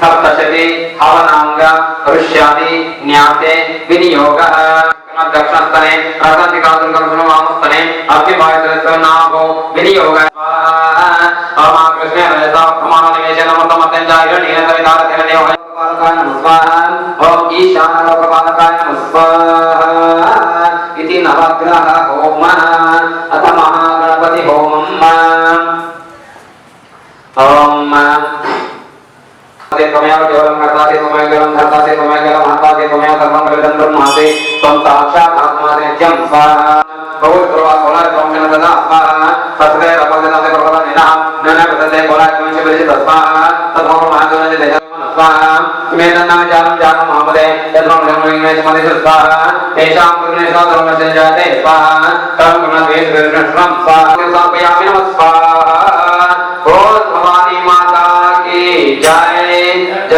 సప్తశతి హవనాంగ ఋష్యాది న్యాసే వినియోగ దక్షిణస్థనే రసంతి కాదుర్గం వామస్థనే అభ్యుపాయత్రస్వ నాభో వినియోగ కృష్ణ రజత ప్రమాణ నివేశన మొత్తం కేవలం కర్తాసి మమేకలం కర్తాసి మమేకలం ఆత్మాసి మమే సర్వం కలిదం బ్రహ్మాసి త్వం సాక్షాత్ ఆత్మానేత్యం స్వాహ భగవత్ ప్రభా కోలాయ ప్రవంశన సదా స్వాహ సత్తే రపదనాసే ప్రభవ నినః నన ప్రసతే కోలాయ ప్రవంశ పరిచి తస్వాహ తద్భవ మహాజనజ దేహ స్వాహ మేననా జాలం జాలం మహమదే యత్రం లక్ష్మీనే సమదే స్వాహ ఏషాం గురునే సాధనం జాతే స్వాహ కర్మ గుణ దేశ స్వాహ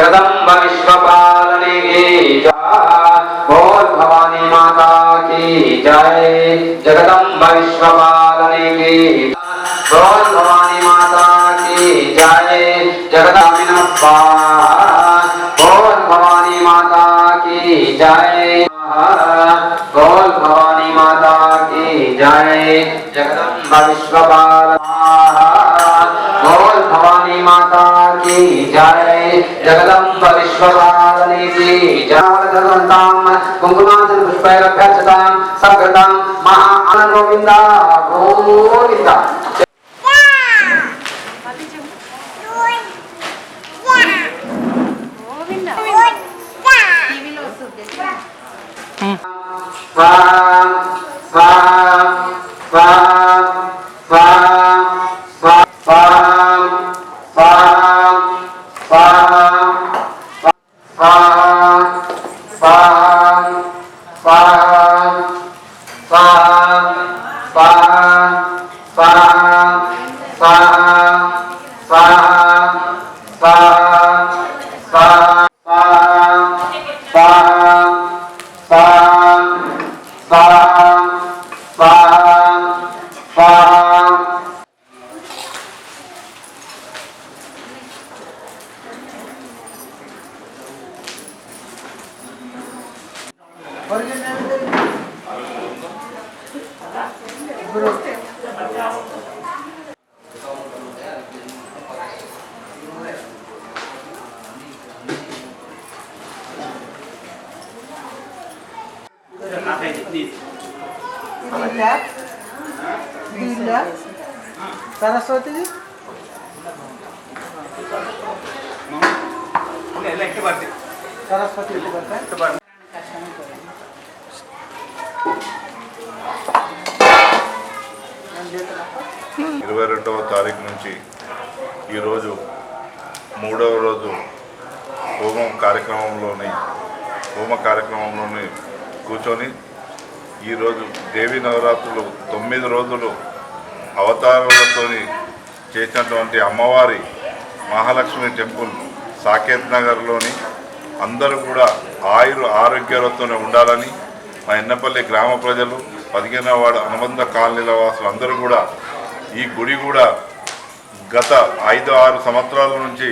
जगदम्ब विश्व पालने की बोल भवानी माता की जय। जगदम्ब विश्व पालने की बोल भवानी माता की जय। जगदामिन बोल भवानी माता की जय। बोल भवानी माता की जय। जगदम्ब विश्व बोल भवानी माता की जय। Bye. Bye. Bro. దీనిలా దీనిలా సరస్వతిది సరస్వతి ఇరవై రెండవ తారీఖు నుంచి ఈరోజు మూడవ రోజు హోమం కార్యక్రమంలోని హోమ కార్యక్రమంలోని కూర్చొని ఈరోజు దేవి నవరాత్రులు తొమ్మిది రోజులు అవతారాలతో చేసినటువంటి అమ్మవారి మహాలక్ష్మి టెంపుల్ సాకేత్ నగర్లోని అందరూ కూడా ఆయురు ఆరోగ్యాలతోనే ఉండాలని మా ఎన్నపల్లి గ్రామ ప్రజలు పదిహేనవ వాడు అనుబంధ కాలనీల వాసులు అందరూ కూడా ఈ గుడి కూడా గత ఐదు ఆరు సంవత్సరాల నుంచి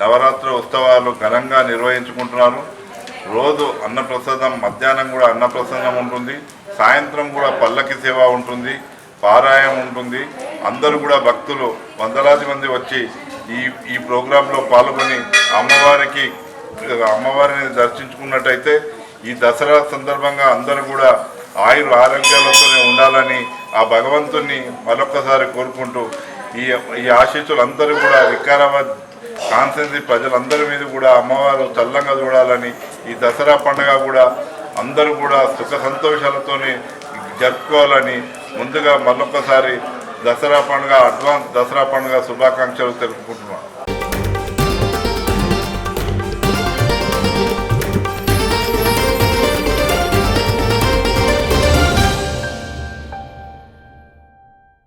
నవరాత్రి ఉత్సవాలు ఘనంగా నిర్వహించుకుంటున్నారు. రోజు అన్నప్రసాదం మధ్యాహ్నం కూడా అన్నప్రసాదం ఉంటుంది. సాయంత్రం కూడా పల్లకి సేవ ఉంటుంది. పారాయం ఉంటుంది. అందరూ కూడా భక్తులు వందలాది మంది వచ్చి ఈ ఈ ప్రోగ్రాంలో పాల్గొని అమ్మవారికి అమ్మవారిని దర్శించుకున్నట్టయితే ఈ దసరా సందర్భంగా అందరూ కూడా ఆయుర ఆరోగ్యాలతోనే ఉండాలని ఆ భగవంతుని మరొక్కసారి కోరుకుంటూ ఈ ఈ ఆశీస్సులు అందరూ కూడా వికారాబాద్ కాంతి ప్రజలందరి మీద కూడా అమ్మవారు చల్లంగా చూడాలని ఈ దసరా పండుగ కూడా అందరూ కూడా సుఖ సంతోషాలతోనే జరుపుకోవాలని ముందుగా మరొకసారి దసరా పండుగ అడ్వాన్స్ దసరా పండుగ శుభాకాంక్షలు తెలుపుకుంటున్నాను